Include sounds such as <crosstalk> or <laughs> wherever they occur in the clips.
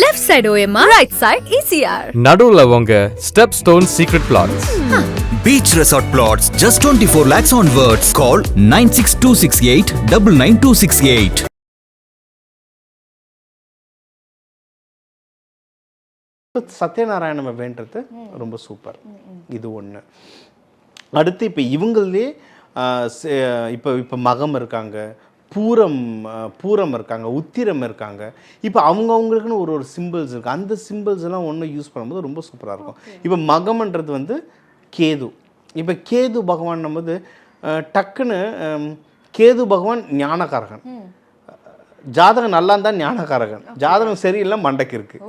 Left side OMR right side ECR நடுவுல உங்க step stone secret plots Beach Resort Plots just 24 lakhs onwards. Call 96268 99268. Satyanarayana வேண்டது ரொம்ப super இது ஒன்று அடுத்து இப்போ இவங்களே இப்போ இப்போ மகம் இருக்காங்க. பூரம் பூரம் இருக்காங்க உத்திரம் இருக்காங்க. இப்போ அவங்கவுங்களுக்குன்னு ஒரு ஒரு சிம்பிள்ஸ் இருக்குது அந்த சிம்பிள்ஸ் எல்லாம் ஒன்று யூஸ் பண்ணும்போது ரொம்ப சூப்பராக இருக்கும். இப்போ மகம்ன்றது வந்து கேது. இப்போ கேது பகவான் போது டக்குன்னு கேது பகவான் ஞானகாரகன் ஜாதகம் நல்லா இருந்தால் ஞானகாரகன் ஜாதகம் சரியில்லை மண்டைக்கு இருக்குது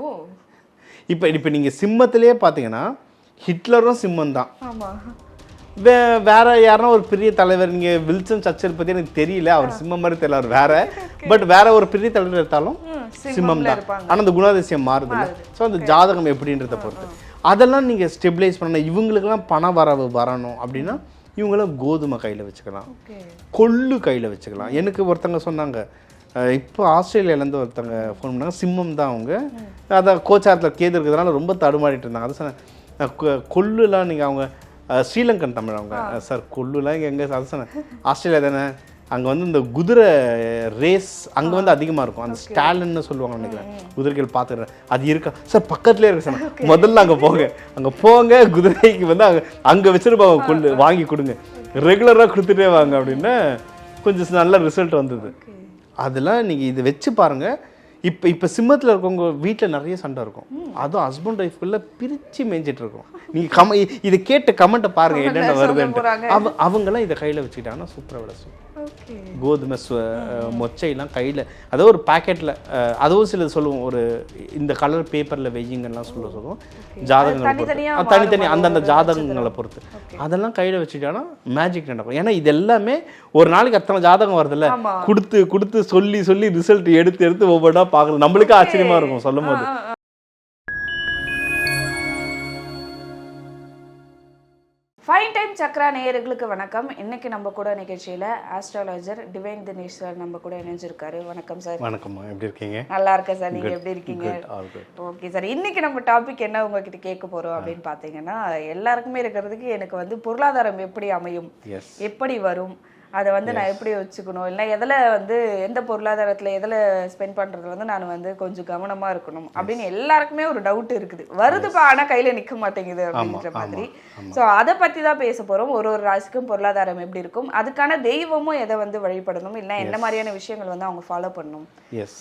இப்போ இப்போ நீங்கள் சிம்மத்திலே பார்த்தீங்கன்னா ஹிட்லரும் சிம்மம் தான் வே வேற யாருன்னா ஒரு பெரிய தலைவர் நீங்கள் வில்சன் சர்ச்சல் பற்றி எனக்கு தெரியல அவர் சிம்மம் மாதிரி தெரியல அவர் வேற. பட் வேற ஒரு பெரிய தலைவர் எடுத்தாலும் சிம்மம் தான். ஆனால் அந்த குணாதிசயம் மாறுது. ஸோ அந்த ஜாதகம் எப்படின்றத பொறுத்து. அதெல்லாம் நீங்கள் ஸ்டெபிளைஸ் பண்ணணும். இவங்களுக்கெல்லாம் பண வரவு வரணும் அப்படின்னா இவங்களாம் கோதுமை கையில் வச்சுக்கலாம். கொள்ளு கையில் வச்சுக்கலாம். எனக்கு ஒருத்தங்க சொன்னாங்க இப்போ ஆஸ்திரேலியாலேருந்து ஒருத்தவங்க ஃபோன் பண்ணாங்க. சிம்மம் தான் அவங்க. அதான் கோச்சாரத்தில் கேது இருக்கிறதுனால ரொம்ப தடுமாறிட்டு இருந்தாங்க. அது சொன்னேன் அஹ் கொ- கொள்ளுலாம் நீங்கள் அவங்க ஸ்ரீலங்கன் தமிழ் அவங்க. அஹ் சார் கொள்ளுலாம் இங்கே எங்கே சொன்னேன் ஆஸ்திரேலியா தானே? அங்கே வந்து இந்த குதிரை ரேஸ் அங்கே வந்து அதிகமாக இருக்கும். அந்த ஸ்டாலின்னு சொல்லுவாங்க நினைக்கிறேன். குதிரைகள் பார்த்துக்கிறேன். அது இருக்கா? சார் பக்கத்துலேயே இருக்கு சார். முதல்ல அங்கே போங்க. அங்கே போங்க குதிரைக்கு வந்து அங்கே அங்கே வச்சுருப்பாங்க கொள்ளு. வாங்கி கொடுங்க. ரெகுலராக கொடுத்துட்டே வாங்க அப்படின்னு கொஞ்சம் நல்ல ரிசல்ட் வந்தது. அதெல்லாம் நீங்கள் இது வச்சு பாருங்க. இப்போ இப்போ சிம்மத்தில் இருக்கவங்க வீட்டில் நிறைய சண்டை இருக்கும். அதுவும் ஹஸ்பண்ட் ஒய்ஃப்குள்ள பிரித்து மேய்ஞ்சிட்டு இருக்கும். நீங்கள் கம இதை கேட்ட கமெண்ட்டை பாருங்க என்னென்ன வருதுன்ட்டு. அவ அவங்கெல்லாம் இதை கையில் வச்சுக்கிட்டாங்கன்னா சூப்பராக விட சூப்பர் கோதுமை மொச்சையெல்லாம் கையில் அதோ ஒரு பாக்கெட்டில் அதுவும் சில சொல்லுவோம் ஒரு இந்த கலர் பேப்பரில் வெய்யுங்கலாம் சொல்ல சொல்லுவோம். ஜாதகங்களை பொறுத்து. தனித்தனி அந்தந்த ஜாதகங்களை பொறுத்து. அதெல்லாம் கையில் வச்சுக்கிட்டாங்கன்னா மேஜிக் நடக்கும். ஏன்னா இது எல்லாமே ஒரு நாளைக்கு அத்தனை ஜாதகம் வருதுல்ல. கொடுத்து கொடுத்து சொல்லி சொல்லி ரிசல்ட் எடுத்து எடுத்து ஒவ்வொன்றா பார்க்கணும். நம்மளுக்கே ஆச்சரியமா இருக்கும் சொல்லும் போது ஃபைன் டைம் சக்ரா நேயர்களுக்கு வணக்கம். இன்னைக்கு நம்ம கூட நிகழ்ச்சியில ஆஸ்ட்ராலஜர் டிவைன் தினேஷ் சார் நம்ம கூட இணைஞ்சிருக்காரு. வணக்கம் சார் வணக்கம்மா. எப்படி இருக்கீங்க? நல்லா இருக்கேன் சார் நீங்க எப்படி இருக்கீங்க. ஓகே சார் இன்னைக்கு நம்ம டாபிக் என்ன உங்ககிட்ட கேட்க போறோம் அப்படின்னு பாத்தீங்கன்னா எல்லாருக்குமே இருக்கிறதுக்கு எனக்கு வந்து பொருளாதாரம் எப்படி அமையும்? எப்படி வரும்? அதை வந்து நான் எப்படி வச்சுக்கணும்? இல்லை எதில் வந்து எந்த பொருளாதாரத்தில் எதில் ஸ்பெண்ட் பண்ணுறது வந்து நான் வந்து கொஞ்சம் கவனமாக இருக்கணும்? அப்படின்னு எல்லாருக்குமே ஒரு டவுட் இருக்குது. வருதுப்பா ஆனால் கையில் நிற்க மாட்டேங்குது அப்படின்ற மாதிரி. ஸோ அதை பற்றி தான் பேச போகிறோம் ஒரு ஒரு ராசிக்கும் பொருளாதாரம் எப்படி இருக்கும்? அதுக்கான தெய்வமும் எதை வந்து வழிபடணும்? இல்லை என்ன மாதிரியான விஷயங்கள் வந்து அவங்க ஃபாலோ பண்ணணும்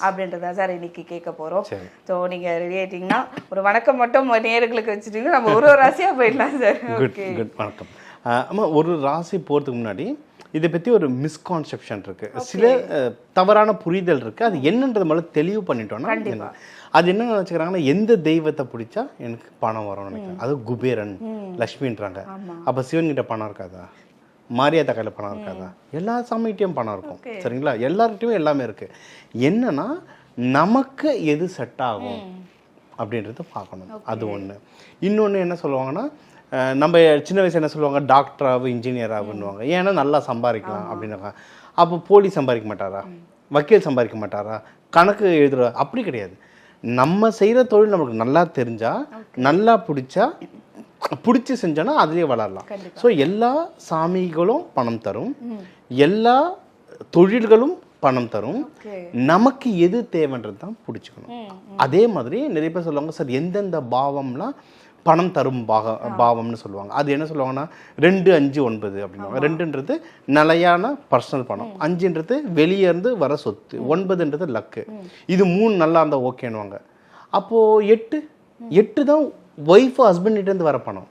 அப்படின்றத சார் இன்னைக்கு கேட்க போகிறோம். ஸோ நீங்கள் ரெடி ஆயிட்டீங்கன்னா ஒரு வணக்கம் மட்டும் நேர்களுக்கு வச்சுட்டீங்கன்னா நம்ம ஒரு ஒரு ராசியாக போயிடலாம் சார். குட் வணக்கம். அம்மா ஒரு ராசி போகிறதுக்கு முன்னாடி இதை பற்றி ஒரு மிஸ்கான்செப்ஷன் இருக்கு. சில தவறான புரிதல் இருக்கு. அது என்னன்றது முதல்ல தெளிவு பண்ணிட்டோம்னா அது என்ன? நினச்சிக்கிறாங்கன்னா எந்த தெய்வத்தை பிடிச்சா எனக்கு பணம் வரும்னு நினைக்கிறேன். அது குபேரன் லக்ஷ்மின்றாங்க அப்போ சிவன்கிட்ட பணம் இருக்காதா? மாரியாத்தா கையில் பணம் இருக்காதா? எல்லா சாமிகிட்டையும் பணம் இருக்கும். சரிங்களா? எல்லார்கிட்டயும் எல்லாமே இருக்கு. என்னன்னா நமக்கு எது செட் ஆகும் அப்படின்றத பார்க்கணும். அது ஒன்று இன்னொன்று என்ன சொல்லுவாங்கன்னா நம்ம சின்ன வயசு என்ன சொல்லுவாங்க? டாக்டராகவும் இன்ஜினியர் ஆகுன்னுவாங்க ஏன்னா நல்லா சம்பாதிக்கலாம் அப்படின்னாங்க. அப்போ போலீஸ் சம்பாதிக்க மாட்டாரா? வக்கீல் சம்பாதிக்க மாட்டாரா? கணக்கு எழுதுற அப்படி கிடையாது. நம்ம செய்கிற தொழில் நமக்கு நல்லா தெரிஞ்சா நல்லா பிடிச்சா பிடிச்சி செஞ்சோன்னா அதுலேயே வளரலாம். ஸோ எல்லா சாமிகளும் பணம் தரும். எல்லா தொழில்களும் பணம் தரும். நமக்கு எது தேவைன்றது தான் பிடிச்சிக்கணும் அதே மாதிரி நிறைய பேர் சொல்லுவாங்க சார் எந்தெந்த பாவம்லாம் பணம் தரும் பாக பாவம்னு சொல்லுவாங்க. அது என்ன சொல்லுவாங்கன்னா ரெண்டு அஞ்சு ஒன்பது அப்படின்னுவாங்க. ரெண்டுன்றது நிலையான பர்சனல் பணம். அஞ்சுன்றது வெளியே இருந்து வர சொத்து. ஒன்பதுன்றது லக்கு இது மூணு நல்லா இருந்தால் ஓகேன்னுவாங்க அப்போது எட்டு? எட்டு தான் ஒய்ஃப் ஹஸ்பண்ட் இருந்து வர பணம்.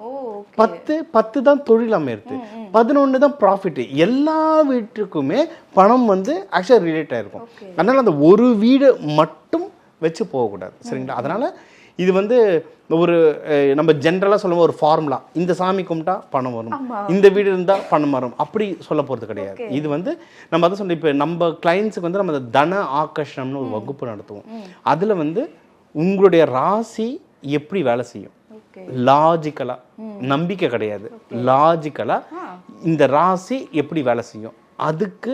பத்து பத்து தான் தொழில் அமையிறது. பதினொன்று தான் ப்ராஃபிட் எல்லா வீட்டுக்குமே பணம் வந்து ஆக்சுவலாக ரிலேட் ஆயிருக்கும். அதனால அந்த ஒரு வீடு மட்டும் வச்சு போகக்கூடாது. சரிங்களா? அதனால இது வந்து ஒரு நம்ம ஜென்ரலாக சொல்லுவோம் ஒரு ஃபார்முலா இந்த சாமி கும்பிட்டா பணம் வரும். இந்த வீடு இருந்தால் பணம் வரும். அப்படி சொல்ல போகிறது கிடையாது. இது வந்து நம்ம அதை சொல்ல இப்போ நம்ம கிளைண்ட்ஸுக்கு வந்து நம்ம தன ஆகர்ஷணம்னு ஒரு வகுப்பு நடத்துவோம். அதில் வந்து உங்களுடைய ராசி எப்படி வேலை செய்யும்? லாஜிக்கலா நம்பிக்கை கிடையாது. லாஜிக்கலா இந்த ராசி எப்படி வேலை செய்யும்? அதுக்கு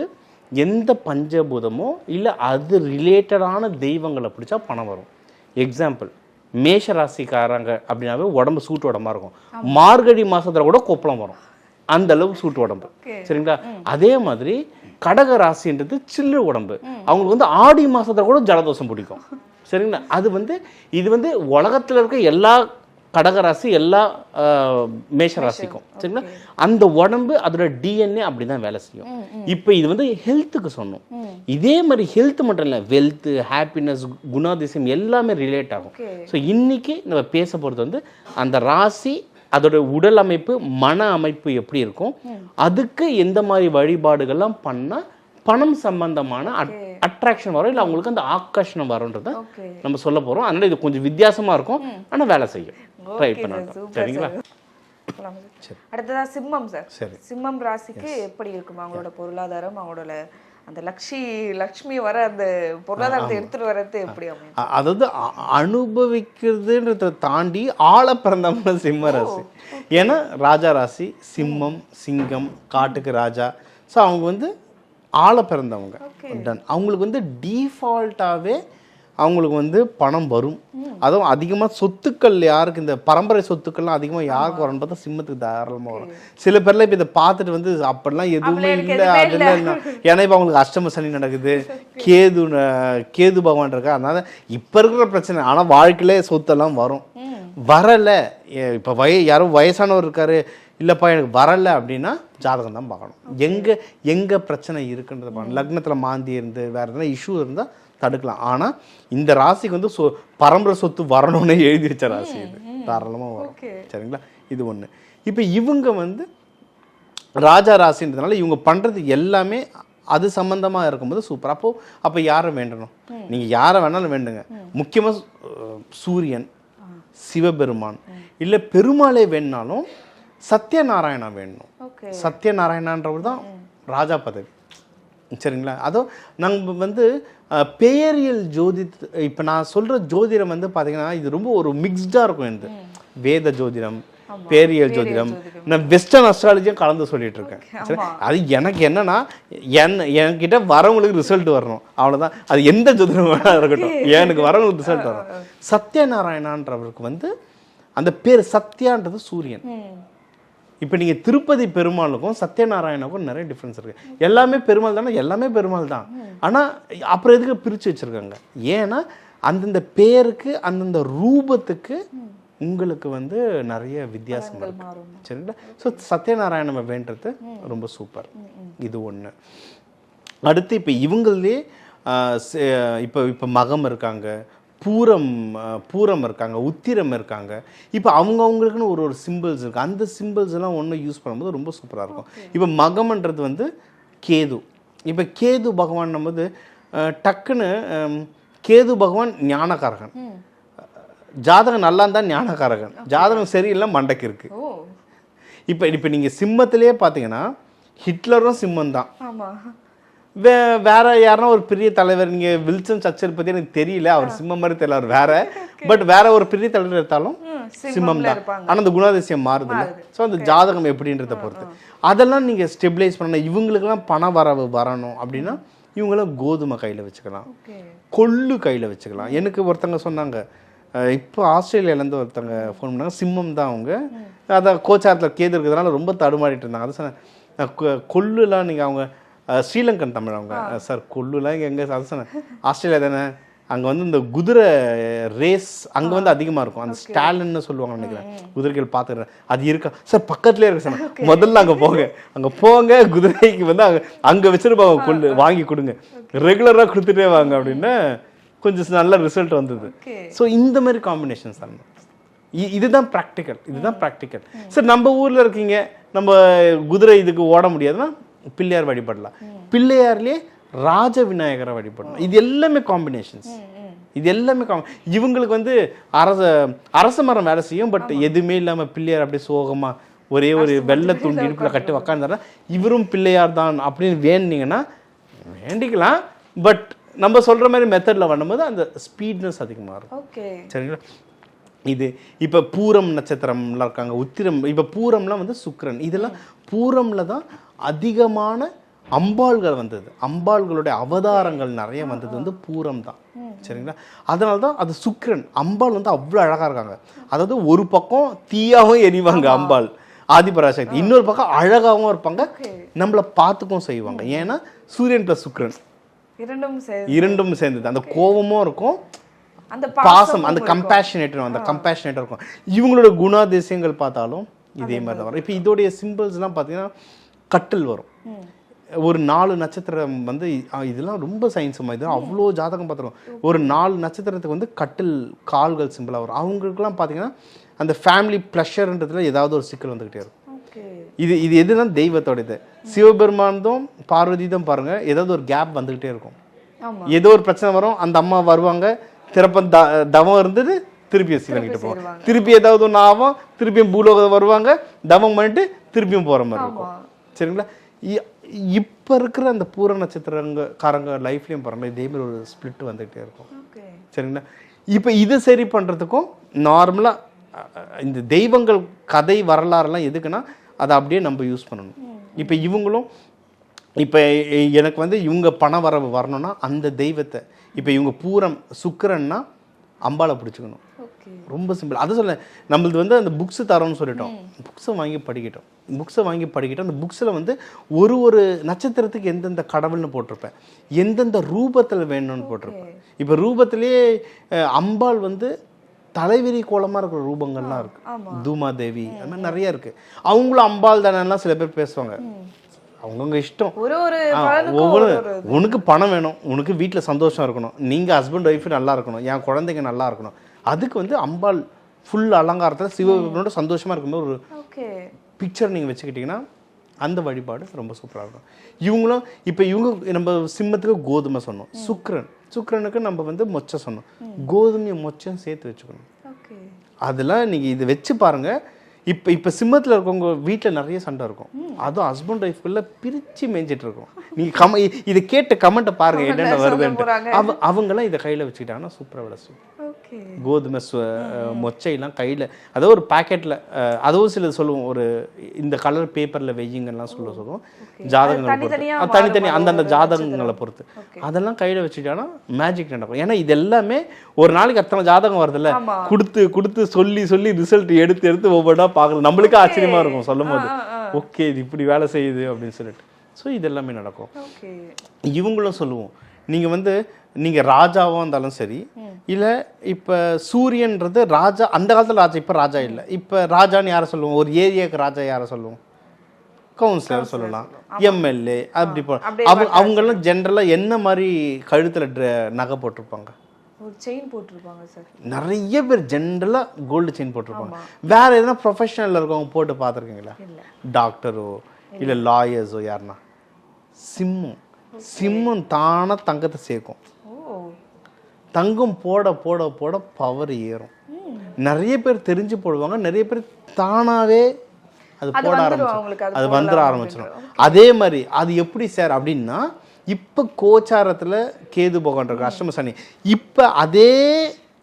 எந்த பஞ்சபூதமோ இல்லை அது ரிலேட்டடான தெய்வங்களை பிடிச்சா பணம் வரும். எக்ஸாம்பிள் மேஷ ராசிக்காரங்க அப்படின்னாவே உடம்பு சூட்டு உடம்பா இருக்கும். மார்கழி மாசத்துல கூட கொப்பளம் வரும். அந்த அளவு சூட்டு உடம்பு. சரிங்களா? அதே மாதிரி கடக ராசின்றது சில்லு உடம்பு. அவங்களுக்கு வந்து ஆடி மாசத்துல கூட ஜலதோஷம் பிடிக்கும். சரிங்களா? அது வந்து இது வந்து உலகத்துல இருக்க எல்லா கடகராசி எல்லா ஆஹ், மேஷ ராசிக்கும் சரிங்களா? அந்த உடம்பு அதோட டிஎன்ஏ அப்படிதான் வேலை செய்யும். இப்போ இது வந்து ஹெல்த்துக்கு சொன்னோம். இதே மாதிரி ஹெல்த் மட்டும் இல்லை வெல்த் ஹாப்பினஸ் குணாதிசயம் எல்லாமே ரிலேட் ஆகும். ஸோ இன்னைக்கு நம்ம பேச போகிறது வந்து அந்த ராசி அதோட உடல் அமைப்பு மன அமைப்பு எப்படி இருக்கும்? அதுக்கு எந்த மாதிரி வழிபாடுகள்லாம் பண்ணால் பணம் சம்பந்தமான அட்ராக்ஷன் வரும்? இல்லை அவங்களுக்கு அந்த ஆக்கர்ஷணம் வரும்ன்றத. நம்ம சொல்ல போகிறோம் அதனால இது கொஞ்சம் வித்தியாசமா இருக்கும். ஆனால் வேலை செய்யும். ட்ரை பண்ணட்டும். சரிங்களா? போலாம் சார். அடுத்ததா சிம்மம் சார். சிம்மம் ராசிக்கு எப்படி இருக்கும் அவங்களோட பொருளாதாரம் அவங்களோட அந்த லக்ஷி லக்ஷ்மி வர அந்த பொருளாதாரத்தை எடுத்துட்டு வர்றது எப்படி அதாவது அனுபவிக்கிறதுன்றத தாண்டி ஆழ பிறந்தவங்க சிம்ம ராசி. ஏன்னா ராஜா ராசி சிம்மம் சிங்கம் காட்டுக்கு ராஜா. ஸோ அவங்க வந்து ஆழ பிறந்தவங்க. டன் அவங்களுக்கு வந்து டீஃபால்ட்டாகவே அவங்களுக்கு வந்து பணம் வரும். அதுவும் அதிகமாக சொத்துக்கள் யாருக்கு இந்த பரம்பரை சொத்துக்கள்லாம் அதிகமாக யாருக்கு வரும்னு பார்த்தா சிம்மத்துக்கு தாராளமாக வரும். சில பேர்லாம் இப்போ இதை பார்த்துட்டு வந்து அப்படிலாம் எதுவுமே இல்லை அதெல்லாம் ஏன்னா இப்போ அவங்களுக்கு அஷ்டம சனி நடக்குது கேது கேது பகவான் இருக்கா அதனால இப்போ இருக்கிற பிரச்சனை ஆனால் வாழ்க்கையிலே சொத்தெல்லாம் வரும். வரல. இப்போ வய யாரும் வயசானவர் இருக்காரு. இல்லைப்பா எனக்கு வரல அப்படின்னா ஜாதகம் தான் பார்க்கணும். எங்கே எங்கே பிரச்சனை இருக்குன்றத பார்க்கணும். லக்னத்தில் மாந்தி இருந்து வேற எதனா இஷ்யூ இருந்தால் தடுக்கலாம். ஆனால் இந்த ராசிக்கு வந்து சொ பரம்பரை சொத்து வரணும்னு எழுதி வச்ச ராசி இது. தாராளமாக வரும். சரிங்களா? இது ஒன்று இப்போ இவங்க வந்து ராஜா ராசின்றதுனால இவங்க பண்ணுறது எல்லாமே அது சம்பந்தமாக இருக்கும்போது சூப்பர் அப்போ அப்போ யாரை வேண்டணும்? நீங்கள் யாரை வேணாலும் வேண்டுங்க. முக்கியமாக சூரியன் சிவபெருமான். இல்லை பெருமாளே வேணுனாலும் சத்யநாராயணா வேணும். சத்யநாராயணன்றவர் தான் ராஜா பதவி. சரிங்களா? அதோ நாங்கள் வந்து பெயரியல் ஜோதி இப்போ நான் சொல்கிற ஜோதிடம் வந்து பார்த்தீங்கன்னா இது ரொம்ப ஒரு மிக்ஸ்டாக இருக்கும் எனக்கு. வேத ஜோதிடம் பேரியல் ஜோதிடம். நான் வெஸ்டர்ன் அஸ்ட்ராலஜியும் கலந்து சொல்லிட்டு இருக்கேன். சரி? அது எனக்கு என்னன்னா என் என்கிட்ட வரவங்களுக்கு ரிசல்ட் வரணும். அவ்வளவுதான். அது எந்த ஜோதிடம் வேணா இருக்கட்டும். <laughs> எனக்கு வரவங்களுக்கு ரிசல்ட் வரும் சத்யநாராயணான்றவருக்கு வந்து அந்த பேர் சத்யான்றது சூரியன். இப்போ நீங்கள் திருப்பதி பெருமாளுக்கும் சத்யநாராயணனுக்கும் நிறைய டிஃப்ரென்ஸ் இருக்கு. எல்லாமே பெருமாள் தானே? எல்லாமே பெருமாள் தான். ஆனால் அப்புறம் எதுக்கு பிரித்து வச்சிருக்காங்க? ஏன்னா அந்தந்த பேருக்கு அந்தந்த ரூபத்துக்கு உங்களுக்கு வந்து நிறைய வித்தியாசம் இருக்கு. சரிங்களா? ஸோ சத்யநாராயண வேண்டது ரொம்ப சூப்பர் இது ஒன்று அடுத்து இப்போ இவங்களே இப்போ இப்போ மகம் இருக்காங்க. பூரம் பூரம் இருக்காங்க உத்திரம் இருக்காங்க. இப்போ அவங்க அவங்களுக்குன்னு ஒரு ஒரு சிம்பிள்ஸ் இருக்குது அந்த சிம்பிள்ஸ் எல்லாம் ஒன்று யூஸ் பண்ணும்போது ரொம்ப சூப்பராக இருக்கும். இப்போ மகம்ன்றது வந்து கேது. இப்போ கேது பகவான் போது டக்குன்னு கேது பகவான் ஞானகாரகன் ஜாதகம் நல்லா இருந்தால் ஞானகாரகன் ஜாதகம் சரியில்லை மண்டைக்கு இருக்கு. ஓ. இப்போ இப்போ நீங்கள் சிம்மத்திலே பார்த்தீங்கன்னா ஹிட்லரும் சிம்மம் தான் வே வேற யாருன்னா ஒரு பெரிய தலைவர் நீங்க வில்சன் சர்ச்சல் பத்தி எனக்கு தெரியல. அவர் சிம்மம் மாதிரி தெரியல அவர் வேற. பட் வேற ஒரு பெரிய தலைவர் எடுத்தாலும் சிம்மம் தான். இருப்பாங்க. ஆனா அந்த குணாதிசயம் மாறுது ஸோ அந்த ஜாதகம் எப்படின்றத பொறுத்து. அதெல்லாம் நீங்க ஸ்டெபிலைஸ் பண்ண இவங்களுக்கெல்லாம் பண வரவு வரணும் அப்படின்னா இவங்களாம் கோதுமை கையில வச்சுக்கலாம். கொள்ளு கையில வச்சுக்கலாம். எனக்கு ஒருத்தங்க சொன்னாங்க. இப்போ ஆஸ்திரேலியாலேருந்து ஒருத்தங்க ஃபோன் பண்ணாங்க. சிம்மம் தான் அவங்க. அதான் கோச்சாரத்தில் கேது இருக்கிறதுனால ரொம்ப தடுமாறிட்டு இருந்தாங்க. அது சொன்னேன். அஹ் கொ- கொள்ளுலாம் நீங்கள் அவங்க ஸ்ரீலங்கன் தமிழ் அவங்க. சார் கொள்ளுலாம் இங்கே எங்கே அது சொன்னேன் ஆஸ்திரேலியா தானே? அங்கே வந்து இந்த குதிரை ரேஸ் அங்கே வந்து அதிகமாக இருக்கும். அந்த ஸ்டாலின்னு சொல்லுவாங்க நினைக்கிறேன். குதிரைகள் பார்த்துக்கிறேன். அது இருக்கா? சார் பக்கத்துலேயே இருக்கு சார். முதல்ல அங்கே போங்க. அங்கே போங்க குதிரைக்கு வந்து அங்கே அங்கே வச்சிருப்பாங்க கொள்ளு. வாங்கி கொடுங்க. ரெகுலராக கொடுத்துட்டே வாங்க அப்படின்னு கொஞ்சம் நல்ல ரிசல்ட் வந்தது. ஸோ இந்த மாதிரி காம்பினேஷன்ஸ் தான் இ- இதுதான் ப்ராக்டிக்கல் இதுதான் ப்ராக்டிக்கல் சார் நம்ம ஊரில் இருக்கீங்க. நம்ம குதிரை இதுக்கு ஓட முடியாதுன்னா பிள்ளையார் வழிபடலாம். பிள்ளையார்லேயே ராஜ விநாயகரை வழிபடணும் இது எல்லாமே காம்பினேஷன்ஸ் இது எல்லாமே இவங்களுக்கு வந்து அரச அரச மரம் வேலை செய்யும் பட் எதுவுமே இல்லாமல் பிள்ளையார் அப்படியே சோகமா ஒரே ஒரு வெள்ளை துண்டு இடுப்பில் கட்டி உக்காந்துறா இவரும் பிள்ளையார் தான் அப்படின்னு வேணுனீங்கன்னா வேண்டிக்கலாம். பட் நம்ம சொல்ற மாதிரி மெத்தடில் பண்ணும்போது அந்த ஸ்பீட்னஸ் அதிகமாக இருக்கும். சரிங்களா? இது இப்போ பூரம் நட்சத்திரம்லாம் இருக்காங்க உத்திரம் இப்போ பூரம்லாம் வந்து சுக்கிரன். இதெல்லாம் பூரம்ல தான் அதிகமான அம்பாள்கள் வந்தது. அம்பாள்களுடைய அவதாரங்கள் நிறைய வந்தது வந்து பூரம் தான். சரிங்களா? அதனால தான் அது சுக்கிரன் அம்பாள் வந்து அவ்வளோ அழகாக இருக்காங்க. அதாவது ஒரு பக்கம் தீயாகவும் எரிவாங்க அம்பாள் ஆதிபராசக்தி. இன்னொரு பக்கம் அழகாகவும் இருப்பாங்க. நம்மளை பார்த்துக்கும் செய்வாங்க. ஏன்னா சூரியன் ப்ளஸ் சுக்கிரன். இரண்டும் இரண்டும் சேர்ந்தது. அந்த கோபமும் இருக்கும். அந்த பாசம் அந்த. கம்பேஷனேட் அந்த கம்பேஷனேட் இருக்கும். இவங்களோட குணாதிசயங்கள் பார்த்தாலும் இதே மாதிரி. தான் வரும். இப்போ இதோடைய சிம்பிள்ஸ்லாம் பார்த்தீங்கன்னா கட்டில் வரும். ஒரு நாலு நட்சத்திரம் வந்து இதெல்லாம் ரொம்ப சயின்ஸ் இது? அவ்வளோ ஜாதகம் பார்த்துருக்கோம். ஒரு நாலு நட்சத்திரத்துக்கு வந்து கட்டில் கால்கள் சிம்பிளாக வரும். அவங்களுக்குலாம் பார்த்தீங்கன்னா அந்த ஃபேமிலி ப்ளஷர்ன்றதுல ஏதாவது ஒரு சிக்கல் வந்துக்கிட்டே இருக்கும். இது இது எதுதான் தெய்வத்தோட இது சிவபெருமானதும் பார்வதி தான் பாருங்க ஏதாவது ஒரு கேப் வந்துகிட்டே இருக்கும். ஏதோ ஒரு பிரச்சனை வரும் அந்த அம்மா வருவாங்க திறப்ப த தவம் இருந்தது திருப்பியும் சிவன் கிட்ட போவாங்க. திருப்பி ஏதாவது ஒன்று ஆகும் திருப்பியும் பூலோகம் வருவாங்க தவம் பண்ணிட்டு திருப்பியும் போற மாதிரி இருக்கும். சரிங்களா இ- இப்ப இருக்கிற அந்த பூர நட்சத்திரங்க காரங்க லைஃப்லயும் பாருங்க இதே மாதிரி ஒரு ஸ்பிளிட் வந்துகிட்டே இருக்கும். சரிங்களா? இப்போ இதை சரி பண்ணுறதுக்கும் நார்மலாக இந்த தெய்வங்கள் கதை வரலாறுலாம் எதுக்குன்னா அதை அப்படியே நம்ம யூஸ் பண்ணணும். இப்போ இவங்களும் இப்போ எனக்கு வந்து இவங்க பண வரவு வரணும்னா அந்த தெய்வத்தை இப்போ இவங்க பூரம் சுக்கிரன்னா அம்பாளை பிடிச்சிக்கணும். ரொம்ப சிம்பிள் அதை சொல்ல நம்மளது வந்து அந்த புக்ஸு தரோம்னு சொல்லிட்டோம். புக்ஸை வாங்கி படிக்கிட்டோம். புக்ஸை வாங்கி படிக்கிட்டோம். அந்த புக்ஸில் வந்து ஒரு ஒரு நட்சத்திரத்துக்கு எந்தெந்த கடவுள்னு போட்டிருப்பேன். எந்தெந்த ரூபத்தில் வேணும்னு போட்டிருப்பேன். இப்போ ரூபத்திலேயே அம்பாள் வந்து தலைவிரி கோலமாக இருக்கிற ரூபங்கள்லாம் இருக்கு. தூமா தேவி அது மாதிரி நிறைய இருக்கு. அவங்களும் அம்பாள் தானேலாம் சில பேர் பேசுவாங்க. அவங்கவுங்க இஷ்டம். ஒவ்வொரு உனக்கு பணம் வேணும். உனக்கு வீட்டில் சந்தோஷம் இருக்கணும். நீங்கள் ஹஸ்பண்ட் ஒய்ஃபு நல்லா இருக்கணும். என் குழந்தைங்க நல்லா இருக்கணும். அதுக்கு வந்து அம்பாள் ஃபுல் அலங்காரத்தில் சிவபெருமானோட சந்தோஷமாக இருக்கும்போது ஒரு ஓகே. பிக்சர் நீங்கள் வச்சுக்கிட்டிங்கன்னா அந்த வழிபாடு ரொம்ப சூப்பராக இருக்கும். இவங்களும் இப்போ இவங்க நம்ம சிம்மத்துக்கு கோதுமை சொன்னோம் சுக்கிரன். சுக்கிரனுக்கு நம்ம வந்து மொச்சை சொன்னோம். கோதுமையும் மொச்சையும் சேர்த்து வச்சுக்கணும். அதெல்லாம் நீங்கள் இதை வச்சு பாருங்க. இப்போ இப்போ சிம்மத்தில் இருக்கவங்க வீட்டில் நிறைய சண்டை இருக்கும். அதுவும் ஹஸ்பண்ட் ஒய்ஃப்குள்ள பிரித்து மேய்ஞ்சிட்டு இருக்கும். நீங்கள் கம இதை கேட்ட கமெண்ட்டை பாருங்க என்னென்ன வருதுன்ட்டு. அவ அவங்கெல்லாம் இதை கையில் வச்சுக்கிட்டாங்கன்னா சூப்பராக விளசும் கோதுமை மொச்சையெல்லாம் கையில் அதாவது ஒரு பாக்கெட்டில் அதுவும் சிலது சொல்லுவோம் ஒரு இந்த கலர் பேப்பரில் வெய்யுங்கலாம் சொல்ல சொல்லுவோம். ஜாதகங்களை பொறுத்து. தனித்தனி அந்தந்த ஜாதகங்களை பொறுத்து. அதெல்லாம் கையில் வச்சுக்கிட்டாங்கன்னா மேஜிக் நடக்கும். ஏன்னா இது எல்லாமே ஒரு நாளைக்கு அத்தனை ஜாதகம் வருதுல்ல. கொடுத்து கொடுத்து சொல்லி சொல்லி ரிசல்ட் எடுத்து எடுத்து ஒவ்வொன்றா பார்க்கலாம். நம்மளுக்கு ஆச்சரியமா இருக்கும் சொல்லும் போது ஓகே இது இப்படி வேலை செய்யுது அப்படின்னு சொல்லிட்டு. ஸோ இது எல்லாமே நடக்கும். இவங்களும் சொல்லுவோம். நீங்கள் வந்து நீங்கள் ராஜாவாக இருந்தாலும் சரி இல்லை இப்போ சூரியன்றது ராஜா அந்த காலத்தில் ராஜா இப்போ ராஜா இல்லை. இப்போ ராஜான்னு யாரை சொல்லுவோம்? ஒரு ஏரியாவுக்கு ராஜா யாரை சொல்லுவோம்? கவுன்சிலர் சொல்லலாம். எம்எல்ஏ அப்படி அவங்க அவங்கெல்லாம் ஜென்ரலாக என்ன மாதிரி கழுத்தில் நகை போட்டிருப்பாங்க? செயின் போட்டிருப்பாங்க சார் நிறைய பேர் ஜென்ரலாக கோல்டு செயின் போட்டிருப்பாங்க. வேற எதனா ப்ரொஃபஷனலில் இருக்கவங்க போட்டு பார்த்துருக்கீங்களா? டாக்டரோ இல்லை. லாயர்ஸோ யாருன்னா? சிம்மம். சிம்மம் தானா தங்கத்தை சேர்க்கும். தங்கம் போட போட போட பவர் ஏறும். நிறைய பேர் தெரிஞ்சு போடுவாங்க நிறைய பேர் தானாவே அது போட ஆரம்பிச்சிடும் அது வந்துட ஆரம்பிச்சிடும் அதே மாதிரி அது எப்படி சார் அப்படின்னா இப்போ கோச்சாரத்துல கேது பகவான் இருக்கு அஷ்டம சனி. இப்போ அதே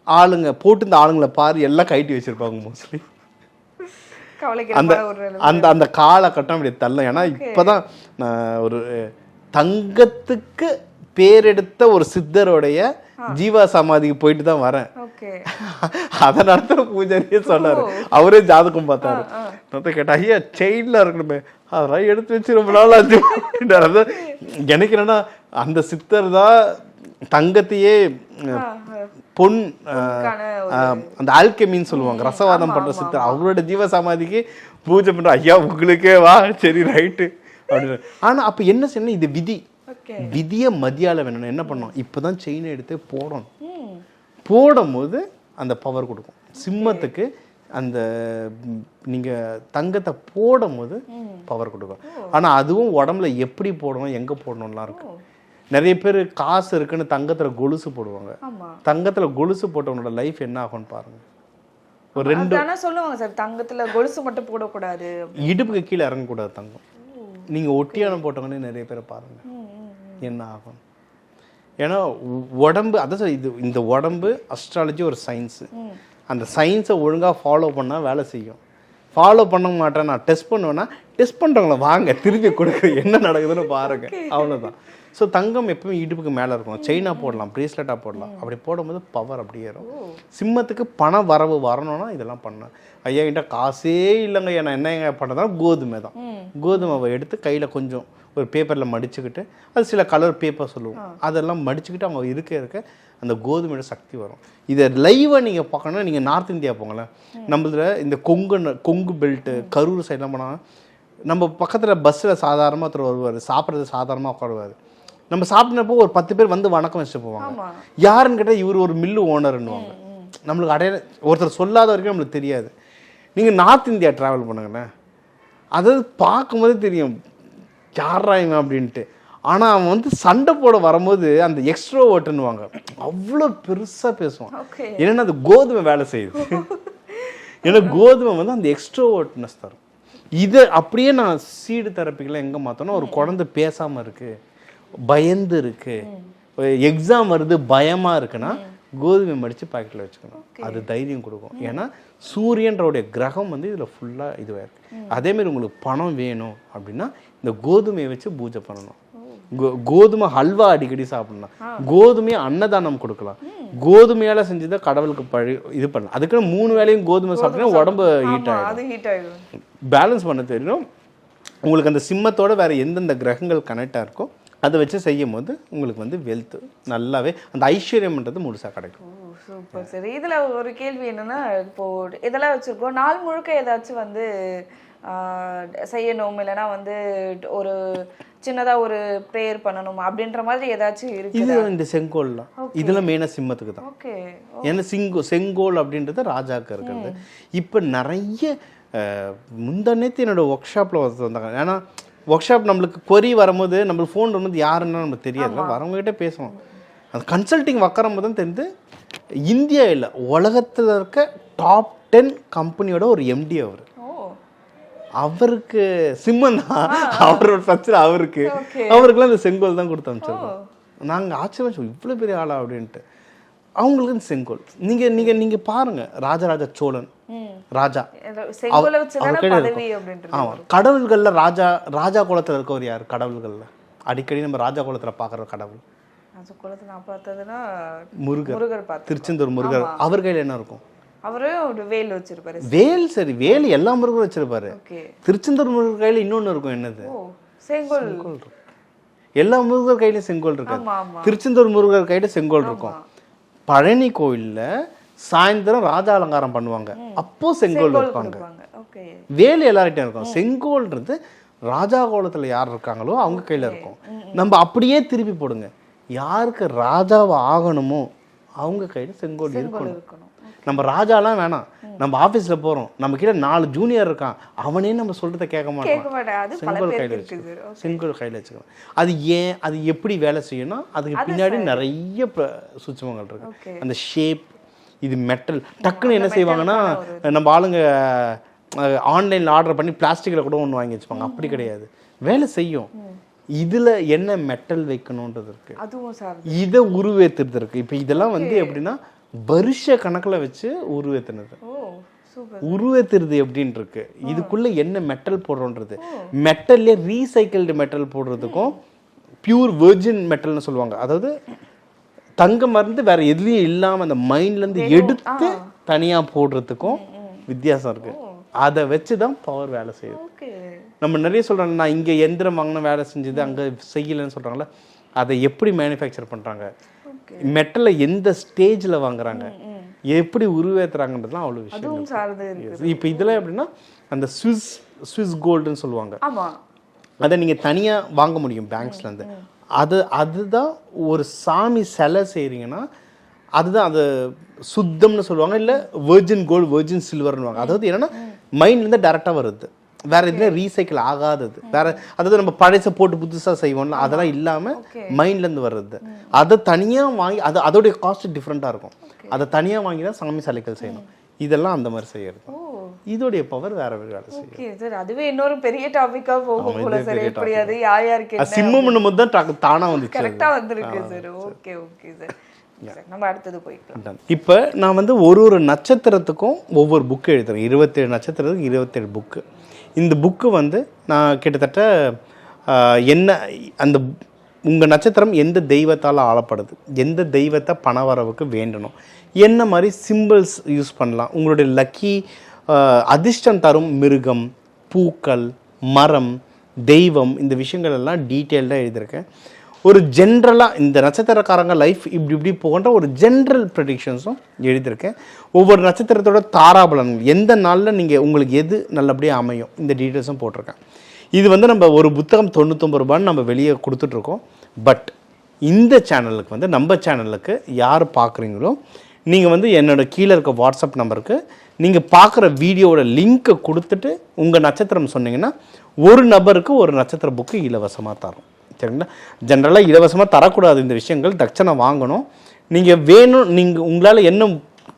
ஆளுங்க போட்டு இந்த ஆளுங்களை பாரு எல்லாம் கைட்டி வச்சிருப்பாங்க மோஸ்ட்லி அந்த. அந்த அந்த காலகட்டம் இப்படி தள்ளும். ஏன்னா இப்போதான் ஒரு தங்கத்துக்கு பேரெடுத்த ஒரு சித்தருடைய ஜீவா சமாதிக்கு போயிட்டு தான் வரேன். <laughs> அதை நடத்துற பூஜாரியே சொன்னாரு. அவரே ஜாதகம் பார்த்தாரு. நான் கேட்டேன் ஐயா செயின்ல இருக்கணுமே. அதெல்லாம் எடுத்து வச்சு ரொம்ப நாள் ஆச்சு. எனக்கு என்னன்னா அந்த சித்தர் தான் தங்கத்தையே பொன் அந்த ஆல்கெமின்னு சொல்லுவாங்க. ரசவாதம் பண்ற சித்தர். அவரோட ஜீவ சமாதிக்கு பூஜை பண்ற ஐயா உங்களுக்கே வா சரி ரைட்டு அப்படின்னு ஆனா அப்ப என்ன செய்யணும் இது விதி. விதியை மதியால வேணும் என்ன பண்ணணும்? இப்பதான் செயினை எடுத்து போடணும். போடும்போது அந்த பவர் கொடுக்கும். சிம்மத்துக்கு அந்த ம், நீங்க தங்கத்தை போடும்போது பவர் கொடுக்கும். ஆனா அதுவும் உடம்புல எப்படி போடணும் எங்க போடணும்லாம் இருக்கு. நிறைய பேர் காசு இருக்குன்னு தங்கத்துல கொலுசு போடுவாங்க. தங்கத்துல கொலுசு போட்டவனோட லைஃப் என்ன ஆகும்னு பாருங்க. ஒரு ரெண்டு சொல்லுவாங்க சார் தங்கத்துல கொலுசு மட்டும் போடக்கூடாது இடுப்புக்கு கீழே இறங்கக்கூடாது தங்கம். நீங்க ஒட்டியானம் போட்டவங்கன்னு நிறைய பேரை பாருங்க. என்ன ஆகும் ஏன்னா உடம்பு அதான் சார் இது இந்த உடம்பு அஸ்ட்ராலஜி ஒரு சயின்ஸு அந்த சயின்ஸை ஒழுங்கா ஃபாலோ பண்ணா வேலை செய்யும். ஃபாலோ பண்ண மாட்டேன் நான் டெஸ்ட் பண்ணுவேன்னா டெஸ்ட் பண்ணுறவங்கள வாங்க திருப்பி கொடுக்க என்ன நடக்குதுன்னு பாருங்க. அவ்வளோதான் ஸோ தங்கம் எப்பவுமே இடுப்புக்கு மேலே இருக்கும் செயினாக போடலாம் ப்ரேஸ்லெட்டாக போடலாம். அப்படி போடும்போது பவர் அப்படியே ஏறும் சிம்மத்துக்கு பண வரவு வரணும்னா இதெல்லாம் பண்ணேன் ஐயா கிட்ட காசே இல்லைங்க நான் என்னங்க பண்ணதான் கோதுமை தான். கோதுமைவை எடுத்து கையில் கொஞ்சம் ஒரு பேப்பரில் மடிச்சுக்கிட்டு அது சில கலர் பேப்பர் சொல்லுவோம். அதெல்லாம் மடிச்சுக்கிட்டு அவங்க இருக்க இருக்க அந்த கோதுமையோட சக்தி வரும். இதை லைவாக நீங்கள் பார்க்கணும்னா நீங்கள் நார்த் இந்தியா போங்களேன் நம்மள இந்த கொங்கு கொங்கு பெல்ட்டு கரூர் சைட்லாம் போனால் நம்ம பக்கத்தில் பஸ்ஸில் சாதாரணமாக ஒருத்தர் வருவார். சாப்பிட்றது சாதாரணமாக உட்காருவார். நம்ம சாப்பிட்டப்போ ஒரு பத்து பேர் வந்து வணக்கம் வச்சுட்டு போவாங்க. யாருன்னு கேட்டால் இவர் ஒரு மில்லு ஓனர்னுவாங்க நம்மளுக்கு அடைய ஒருத்தர் சொல்லாத வரைக்கும் நம்மளுக்கு தெரியாது. நீங்கள் நார்த் இந்தியா ட்ராவல் பண்ணுங்களேன் அதாவது பார்க்கும்போது தெரியும் யாரா இவன் அப்படின்ட்டு. ஆனால் அவன் வந்து சண்டை போட வரும்போது அந்த எக்ஸ்ட்ரோ ஓட்டுன்னுவாங்க அவ்வளோ பெருசாக பேசுவான். என்னன்னா அது கோதுமை வேலை செய்யுது. ஏன்னா கோதுமை வந்து அந்த எக்ஸ்ட்ரோ ஓட்னஸ் தரும். இதை அப்படியே நான் சீடு தெரப்பிக்கெல்லாம் எங்கே மாற்றோன்னா ஒரு குழந்தை பேசாமல் இருக்கு பயந்து இருக்கு. எக்ஸாம் வருது பயமாக இருக்குன்னா கோதுமை மடித்து பாக்கெட்டில் வச்சுக்கணும். அது தைரியம் கொடுக்கும். ஏன்னா சூரியன்றோடைய கிரகம் வந்து இதில் ஃபுல்லாக இதுவாக இருக்கு. அதேமாரி உங்களுக்கு பணம் வேணும் அப்படின்னா இந்த கோதுமையை வச்சு பூஜை பண்ணணும். கோதுமை ஹல்வா அடிக்கடி சாப்பிடலாம். கோதுமையை அன்னதானம் கொடுக்கலாம். கோதுமையால செஞ்சதை கடவுளுக்கு பழி இது பண்ணலாம். அதுக்குன்னு மூணு வேளையும் கோதுமை சாப்பிட்டா உடம்பு ஹீட் ஆகிடும் அது ஹீட் ஆயிடும். பேலன்ஸ் பண்ண தெரியும். உங்களுக்கு அந்த சிம்மத்தோட வேற எந்தெந்த கிரகங்கள் கனெக்டாக இருக்கோ அதை வச்சு செய்யும் போது உங்களுக்கு வந்து வெல்த் நல்லாவே அந்த ஐஸ்வர்யம்ன்றது முழுசா கிடைக்கும். சூப்பர் சரி இதுல ஒரு கேள்வி என்னன்னா இப்போ இதெல்லாம் வச்சிருக்கோம். நாள் முழுக்க ஏதாச்சும் வந்து செய்யணும். இல்லைன்னா வந்து ஒரு சின்னதா ஒரு ப்ரேயர் பண்ணணும்? அப்படின்ற மாதிரி ஏதாச்சும் இருக்கு இது இந்த செங்கோல்லாம் இதெல்லாம் மெயினாக சிம்மத்துக்கு தான். ஓகே ஏன்னா சிங்கோ செங்கோல் அப்படின்றது ராஜாக்கு இருக்கிறது. இப்போ நிறைய முந்தா நேத்து என்னோட ஒர்க் ஷாப்பில் வந்தாங்க. ஏன்னா ஒர்க் ஷாப் நம்மளுக்கு கொரி வரும்போது நம்மளுக்கு ஃபோன் வரும்போது யாருன்னு நம்மளுக்கு தெரியாது. வரவங்ககிட்ட பேசுவோம். அந்த கன்சல்டிங் உக்காரும் தான் தெரிந்து இந்தியா இல்லை உலகத்தில் இருக்க டாப் டென் கம்பெனியோட ஒரு எம்டி அவர். அவருக்கு சிம்மன் தான். அவரோட பிரச்சனை அவருக்கு. அவருக்குலாம் இந்த செங்கோல் தான் கொடுத்து அனுப்பிச்சிருக்கோம் நாங்கள் ஆச்சரியம் இவ்வளோ பெரிய ஆளா அப்படின்ட்டு. அவங்களுக்கு இந்த செங்கோல். நீங்கள் நீங்கள் நீங்கள் பாருங்க ராஜராஜ சோழன். ராஜா. அவர் ஆமா. கடவுள்கள்ல ராஜா ராஜா குலத்துல இருக்கவர் யார்? கடவுள்கள்ல. அடிக்கடி நம்ம ராஜா குலத்துல பார்க்குற கடவுள். முருகர். திருச்செந்தூர் முருகர். அவர் கையில என்ன இருக்கும்? அவரே ஒரு வேல் வச்சிருப்பாரு. வேல் சரி வேல் எல்லா முருகரும் வச்சிருப்பாரு. ஓகே. திருச்செந்தூர் முருகர் கையில இன்னொன்னு இருக்கும் என்னது? ஓ செங்கோல். எல்லா முருகர் கையிலயும் செங்கோல் இருக்காது. திருச்செந்தூர் முருகர் கையில செங்கோல் இருக்கும். பழனி கோயில்ல சாயந்தரம் ராஜா அலங்காரம் பண்ணுவாங்க. அப்போ செங்கோல் வைப்பாங்க. வேல் எல்லார்கிட்டயும் இருக்கும். செங்கோல்ன்றது ராஜா கோலத்துல யார் இருக்காங்களோ அவங்க கையில இருக்கும். நம்ம அப்படியே திருப்பி போடுங்க. யாருக்கு ராஜாவை ஆகணுமோ அவங்க கையில செங்கோல் இருக்கணும். இருக்கணும். நம்ம ராஜாலாம் வேணாம். நம்ம ஆபீஸ்ல போறோம். நம்ம கிட்ட நாலு ஜூனியர் இருக்கான். அவனே நம்ம சொல்றத கேட்க மாட்டான். பேருக்கு கையில இருக்குது. வச்சுக்கணும் செங்கோல் கையில வச்சுக்கணும் அது ஏன் அது எப்படி வேலை செய்யணும் அதுக்கு பின்னாடி நிறைய சூட்சுமங்கள். இருக்கு. அந்த ஷேப் இது மெட்டல் டக்குன்னு என்ன செய்வாங்கன்னா நம்ம ஆளுங்க ஆன்லைனில் ஆர்டர் பண்ணி பிளாஸ்டிக்கில் கூட ஒன்று வாங்கி வச்சுப்பாங்க. அப்படி கிடையாது. வேலை செய்யும். இதுல என்ன மெட்டல் வைக்கணுன்றது இருக்கு. அதுவும் சார் இதை உருவேத்துறது இருக்கு. இப்போ இதெல்லாம் வந்து எப்படின்னா வருஷ கணக்குல வச்சு உருவேத்துனது. உருவேத்துறது எப்படின்னு இருக்கு இதுக்குள்ள என்ன மெட்டல் போடுறோன்றது? மெட்டல்லே ரீசைக்கிள்டு மெட்டல் போடுறதுக்கும் பியூர் வெர்ஜின் மெட்டல்னு சொல்லுவாங்க. அதாவது தங்கம் மருந்து வேற எதுலயும் இல்லாம அந்த மைண்ட்ல இருந்து எடுத்து தனியா போடுறதுக்கும் வித்தியாசம் இருக்கு. அதை வச்சு தான் பவர் வேலை செய்யுது. நம்ம நிறைய சொல்றாங்க நான் இங்க எந்திரம் வாங்கின வேலை செஞ்சது அங்க செய்யலைன்னு சொல்றாங்கல்ல அதை எப்படி மேனுஃபேக்சர் பண்றாங்க? மெட்டலை எந்த ஸ்டேஜ்ல வாங்குறாங்க? எப்படி உருவேத்துறாங்கன்றதுலாம் அவ்வளவு விஷயம் இப்போ இதெல்லாம் எப்படின்னா அந்த ஸ்விஸ் ஸ்விஸ் கோல்டுன்னு சொல்லுவாங்க. அதை நீங்கள் தனியாக வாங்க முடியும் பேங்க்ஸ்லேருந்து. அது அதுதான் ஒரு சாமி சிலை செய்கிறீங்கன்னா அதுதான் அது சுத்தம்னு சொல்லுவாங்க இல்லை வெர்ஜின் கோல்டு வெர்ஜின் சில்வர்னுவாங்க அதாவது என்னன்னா மைண்ட்லேருந்து டேரெக்டாக வருது. வேற எதுல ரீசைக்கிள் ஆகாதது. வேற அதாவது நம்ம பழச போட்டு புதுசா செய்வோம்ல அதெல்லாம் இல்லாம மைண்ட்ல இருந்து வர்றது. அதை தனியா வாங்கி அது அதோடைய காஸ்ட் டிஃப்ரெண்டா இருக்கும். அதை தனியா வாங்கி தான் சாமி சிலைகள் செய்யணும். இதெல்லாம் அந்த மாதிரி செய்யறது. இதோடைய பவர் வேற வேற வேலை செய்யும் சார். அதுவே இன்னொரு பெரிய டாபிக்கா போகும் போல சார். எப்படி. அது யார் யாருக்கு சிம்மம் போது தான் தானா வந்துச்சு. கரெக்டா வந்திருக்கு சார். Okay okay sir. சரி, நம்ம அடுத்தது போய்க்கலாம். இப்போ நான் வந்து ஒரு ஒரு நட்சத்திரத்துக்கும் ஒவ்வொரு புக்கு எழுதுறேன். இருபத்தேழு நட்சத்திரத்துக்கு இருபத்தேழு புக்கு இந்த புக்கு வந்து நான் கிட்டத்தட்ட என்ன அந்த உங்கள் நட்சத்திரம் எந்த தெய்வத்தால் ஆளப்படுது? எந்த தெய்வத்தை பணவரவுக்கு வேண்டணும்? என்ன மாதிரி சிம்பிள்ஸ் யூஸ் பண்ணலாம்? உங்களுடைய லக்கி அதிர்ஷ்டம் தரும் மிருகம் பூக்கள் மரம் தெய்வம் இந்த விஷயங்கள் எல்லாம் டீட்டெயில்டாக எழுதியிருக்கேன். ஒரு ஜென்ரலாக இந்த நட்சத்திரக்காரங்க லைஃப் இப்படி இப்படி போகின்ற ஒரு ஜென்ரல் ப்ரெடிக்ஷன்ஸும் எழுதியிருக்கேன். ஒவ்வொரு நட்சத்திரத்தோட தாராபலன்கள் எந்த நாளில் நீங்கள் உங்களுக்கு எது நல்லபடியாக அமையும்? இந்த டீட்டெயில்ஸும் போட்டிருக்கேன். இது வந்து நம்ம ஒரு புத்தகம் தொண்ணூத்தொம்பது ரூபான்னு நம்ம வெளியே கொடுத்துட்ருக்கோம். பட் இந்த சேனலுக்கு வந்து நம்ம சேனலுக்கு யார் பார்க்குறீங்களோ நீங்கள் வந்து என்னோடய கீழே இருக்க வாட்ஸ்அப் நம்பருக்கு நீங்கள் பார்க்குற வீடியோவோட லிங்க்கை கொடுத்துட்டு உங்கள் நட்சத்திரம் சொன்னீங்கன்னா ஒரு நபருக்கு ஒரு நட்சத்திர புக்கு இலவசமாக தரும். சரிங்களா ஜென்ரலாக இலவசமாக தரக்கூடாது இந்த விஷயங்கள். தட்சணை வாங்கணும். நீங்கள் வேணும் நீங்கள் உங்களால் என்ன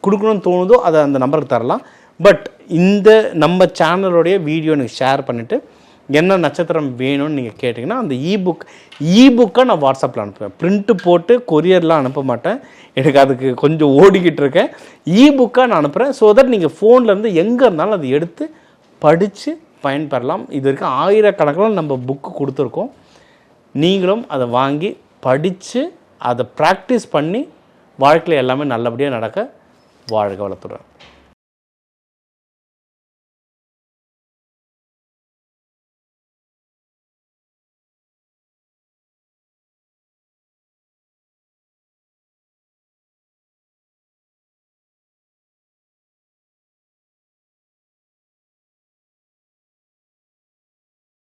கொடுக்கணும்னு தோணுதோ அதை அந்த நம்பருக்கு தரலாம். பட் இந்த நம்ம சேனலோடைய வீடியோ எனக்கு ஷேர் பண்ணிவிட்டு என்ன நட்சத்திரம் வேணும்னு நீங்கள் கேட்டிங்கன்னா அந்த இபுக் இபுக்கை நான் வாட்ஸ்அப்பில் அனுப்புவேன். பிரிண்ட்டு போட்டு கொரியர்லாம் அனுப்ப மாட்டேன். எனக்கு அதுக்கு கொஞ்சம் ஓடிக்கிட்டு இருக்கேன். இபுக்காக நான் அனுப்புகிறேன் ஸோ தட் நீங்கள் ஃபோன்லேருந்து எங்கே இருந்தாலும் அதை எடுத்து படித்து பயன்பெறலாம். இது வரைக்கும் ஆயிரக்கணக்கில் நம்ம புக்கு கொடுத்துருக்கோம். நீங்களும் அதை வாங்கி படித்து அதை ப்ராக்டிஸ் பண்ணி வாழ்க்கையில் எல்லாமே நல்லபடியாக நடக்க வாழ்க வளர்த்துறேன்